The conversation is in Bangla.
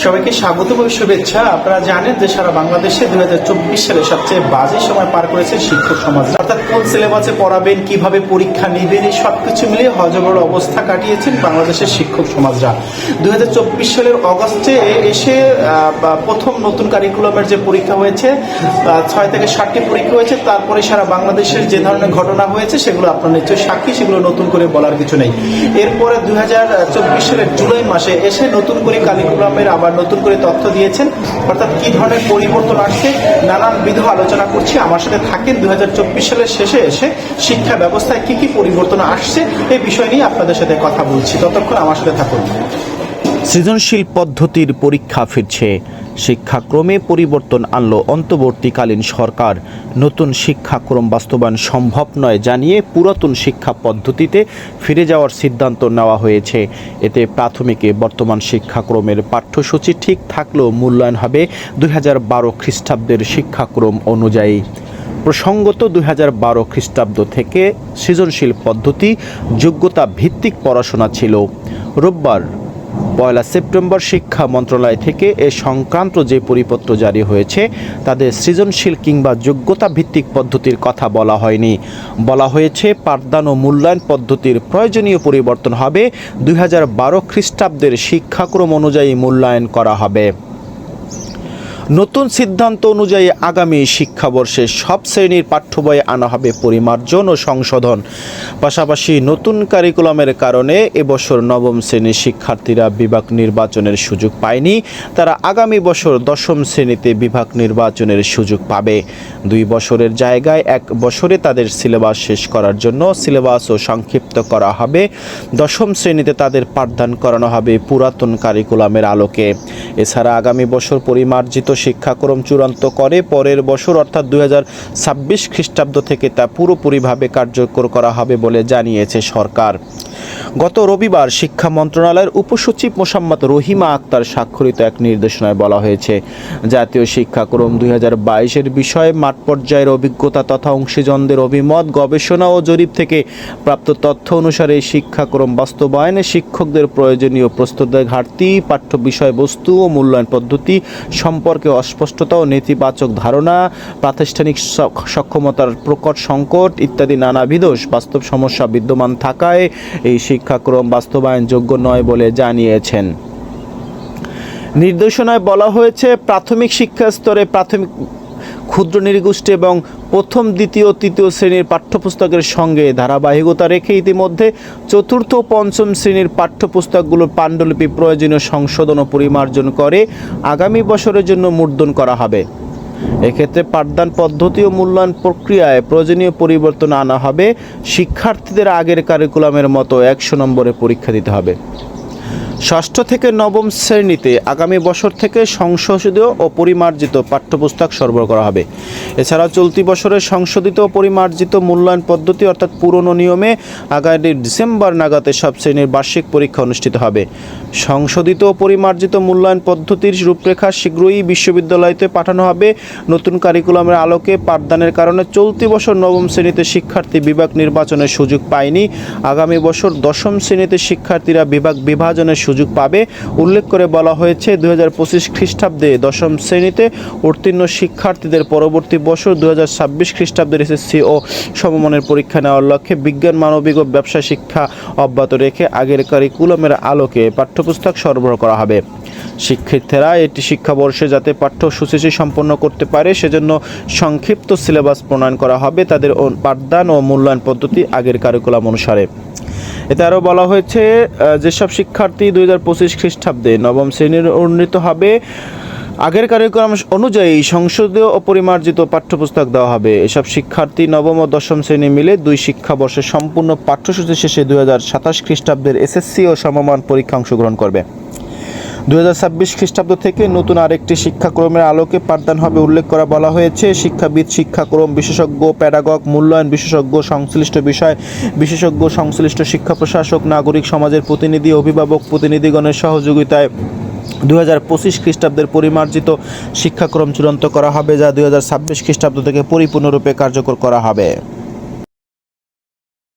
সবাইকে স্বাগত এবং শুভেচ্ছা। আপনারা জানেন যে সারা বাংলাদেশে দুই হাজার চব্বিশ সালে সবচেয়ে বাজে সময় পার করেছে শিক্ষক সমাজ। অর্থাৎ কোন সিলেবাসে পড়াবেন, কীভাবে পরীক্ষা নেবেন, এই সবকিছু মিলিয়ে হজবড় অবস্থা কাটিয়েছেন বাংলাদেশের শিক্ষক সমাজরা। দুই হাজার চব্বিশ সালের অগস্টে এসে প্রথম নতুন কারিকুলামের যে পরীক্ষা হয়েছে ছয় থেকে ষাটটি পরীক্ষা হয়েছে, তারপরে সারা বাংলাদেশের যে ধরনের ঘটনা হয়েছে, সেগুলো আপনার নিশ্চয়ই সাক্ষী, সেগুলো নতুন করে বলার কিছু নেই। এরপরে দুই হাজার চব্বিশ সালের জুলাই মাসে এসে নতুন করে কারিকুলামের আবার নতুন করে তথ্য দিয়েছেন। অর্থাৎ কি ধরনের পরিবর্তন আসছে? নানান বিধ আলোচনা করছি। আমার সাথে থাকেন দু হাজার চব্বিশ সালের শেষে এসে শিক্ষা ব্যবস্থায় কি কি পরিবর্তন আসছে, এই বিষয় নিয়ে আপনাদের সাথে কথা বলছি। ততক্ষণ আমার সাথে থাকুন। সৃজনশীল পদ্ধতির পরীক্ষা ফিরছে। শিক্ষাক্রমে পরিবর্তন আনলো অন্তর্বর্তীকালীন সরকার। নতুন শিক্ষাক্রম বাস্তবায়ন সম্ভব নয় জানিয়ে পুরাতন শিক্ষা পদ্ধতিতে ফিরে যাওয়ার সিদ্ধান্ত নেওয়া হয়েছে। এতে প্রাথমিকে বর্তমান শিক্ষাক্রমের পাঠ্যসূচি ঠিক থাকলেও মূল্যায়ন হবে দুই হাজার বারো খ্রিস্টাব্দের শিক্ষাক্রম অনুযায়ী। প্রসঙ্গত দুই হাজার বারো খ্রিস্টাব্দ থেকে সৃজনশীল পদ্ধতি, যোগ্যতা ভিত্তিক পড়াশোনা ছিল। রোববার পয়লা সেপ্টেম্বর শিক্ষা মন্ত্রণালয় থেকে এ সংক্রান্ত যে পরিপত্র জারি হয়েছে, তাদের সৃজনশীল কিংবা যোগ্যতা ভিত্তিক পদ্ধতির কথা বলা হয়নি। বলা হয়েছে, পাঠদান ও মূল্যায়ন পদ্ধতির প্রয়োজনীয় পরিবর্তন হবে। দুই হাজার বারো খ্রিস্টাব্দের শিক্ষাক্রম অনুযায়ী মূল্যায়ন করা হবে। নতুন সিদ্ধান্ত অনুযায়ী আগামী শিক্ষাবর্ষে সব শ্রেণির পাঠ্য বইয়ে আনা হবে পরিমার্জন ও সংশোধন। পাশাপাশি নতুন কারিকুলামের কারণে এবছর নবম শ্রেণির শিক্ষার্থীরা বিভাগ নির্বাচনের সুযোগ পায়নি। তারা আগামী বছর দশম শ্রেণীতে বিভাগ নির্বাচনের সুযোগ পাবে। দুই বছরের জায়গায় এক বছরে তাদের সিলেবাস শেষ করার জন্য সিলেবাসও সংক্ষিপ্ত করা হবে। দশম শ্রেণীতে তাদের পাঠদান করানো হবে পুরাতন কারিকুলামের আলোকে। এছাড়া আগামী বছর পরিমার্জিত শিক্ষাক্রম চূড়ান্ত করে, পরের বছর অর্থাৎ দু হাজার ছাব্বিশ খ্রিস্টাব্দ থেকে তা পুরোপুরিভাবে কার্যকর করা হবে বলে জানিয়েছে সরকার। গত রবিবার শিক্ষা মন্ত্রণালয়ের উপসচিব মোসাম্মত রহিমা আক্তার স্বাক্ষরিত এক নির্দেশনায় বলা হয়েছে, জাতীয় শিক্ষাক্রম দুই হাজার বাইশের বিষয়ে মাঠ পর্যায়ের অভিজ্ঞতা তথা অংশীজনদের অভিমত, গবেষণা ও জরিপ থেকে প্রাপ্ত তথ্য অনুসারে শিক্ষাক্রম বাস্তবায়নে শিক্ষকদের প্রয়োজনীয় প্রস্তুতের ঘাটতি, পাঠ্য বিষয়বস্তু ও মূল্যায়ন পদ্ধতি সম্পর্কে অস্পষ্টতা ও নেতিবাচক ধারণা, প্রাতিষ্ঠানিক সক্ষমতার প্রকট সংকট ইত্যাদি নানাবিধ বাস্তব সমস্যা বিদ্যমান থাকায় এই শিক্ষাক্রম বাস্তবায়নযোগ্য নয় বলে জানিয়েছেন। নির্দেশনায় বলা হয়েছে, প্রাথমিক শিক্ষা স্তরে প্রাথমিক ক্ষুদ্র নৃগোষ্ঠী এবং প্রথম, দ্বিতীয়, তৃতীয় শ্রেণির পাঠ্যপুস্তকের সঙ্গে ধারাবাহিকতা রেখে ইতিমধ্যে চতুর্থ পঞ্চম শ্রেণির পাঠ্যপুস্তকগুলোর পাণ্ডুলিপি প্রয়োজনীয় সংশোধন ও পরিমার্জন করে আগামী বছরের জন্য মুদ্রণ করা হবে। এক্ষেত্রে পাঠদান পদ্ধতি ও মূল্যায়ন প্রক্রিয়ায় প্রয়োজনীয় পরিবর্তন আনা হবে। শিক্ষার্থীদের আগের কারিকুলামের মতো একশো নম্বরে পরীক্ষা দিতে হবে। ষষ্ঠ থেকে নবম শ্রেণীতে আগামী বছর থেকে সংশোধিত ও পরিমার্জিত পাঠ্যপুস্তক সরবরাহ করা হবে। এছাড়াও চলতি বছরের সংশোধিত ও পরিমার্জিত মূল্যায়ন পদ্ধতি অর্থাৎ পুরনো নিয়মে আগামী ডিসেম্বর নাগাদে সব শ্রেণির বার্ষিক পরীক্ষা অনুষ্ঠিত হবে। সংশোধিত ও পরিমার্জিত মূল্যায়ন পদ্ধতির রূপরেখা শীঘ্রই বিশ্ববিদ্যালয়তে পাঠানো হবে। নতুন কারিকুলামের আলোকে পাঠদানের কারণে চলতি বছর নবম শ্রেণীতে শিক্ষার্থী বিভাগ নির্বাচনের সুযোগ পায়নি। আগামী বছর দশম শ্রেণীতে শিক্ষার্থীরা বিভাগ বিভাজনের সুযোগ পাবে। উল্লেখ করে বলা হয়েছে, দুই হাজার পঁচিশ খ্রিস্টাব্দে দশম শ্রেণীতে উত্তীর্ণ শিক্ষার্থীদের পরবর্তী বছর দু হাজার ছাব্বিশ খ্রিস্টাব্দের এসএসসি ও সমমানের পরীক্ষা নেওয়ার লক্ষ্যে বিজ্ঞান, মানবিক ও ব্যবসা শিক্ষা অব্যাহত রেখে আগের কারিকুলামের আলোকে পাঠ্যপুস্তক সরবরাহ করা হবে। শিক্ষার্থীরা এটি শিক্ষাবর্ষে যাতে পাঠ্যসূচি সম্পন্ন করতে পারে, সেজন্য সংক্ষিপ্ত সিলেবাস প্রণয়ন করা হবে। তাদের পাঠদান ও মূল্যায়ন পদ্ধতি আগের কারিকুলাম অনুসারে। এতে আরও বলা হয়েছে যেসব শিক্ষার্থী দুই হাজার পঁচিশ খ্রিস্টাব্দে নবম শ্রেণির উন্নীত হবে, আগের কার্যক্রম অনুযায়ী সংসদীয় অপরিমার্জিত পরিমার্জিত পাঠ্যপুস্তক দেওয়া হবে। এসব শিক্ষার্থী নবম ও দশম শ্রেণি মিলে দুই শিক্ষাবর্ষের সম্পূর্ণ পাঠ্যসূচি শেষে দুই হাজার সাতাশ খ্রিস্টাব্দের এসএসসি ও সমমান পরীক্ষা অংশগ্রহণ করবে। দু হাজার ছাব্বিশ খ্রিস্টাব্দ থেকে নতুন আরেকটি শিক্ষাক্রমের আলোকে পাঠদান হবে উল্লেখ করা বলা হয়েছে। শিক্ষাবিদ, শিক্ষাক্রম বিশেষজ্ঞ প্যাডাগগ মূল্যায়ন বিশেষজ্ঞ, সংশ্লিষ্ট বিষয় বিশেষজ্ঞ, সংশ্লিষ্ট শিক্ষা প্রশাসক, নাগরিক সমাজের প্রতিনিধি, অভিভাবক প্রতিনিধিগণের সহযোগিতায় দু হাজার পঁচিশ খ্রিস্টাব্দের পরিমার্জিত শিক্ষাক্রম চূড়ান্ত করা হবে, যা দুই হাজার ছাব্বিশ খ্রিস্টাব্দ থেকে পরিপূর্ণরূপে কার্যকর করা হবে।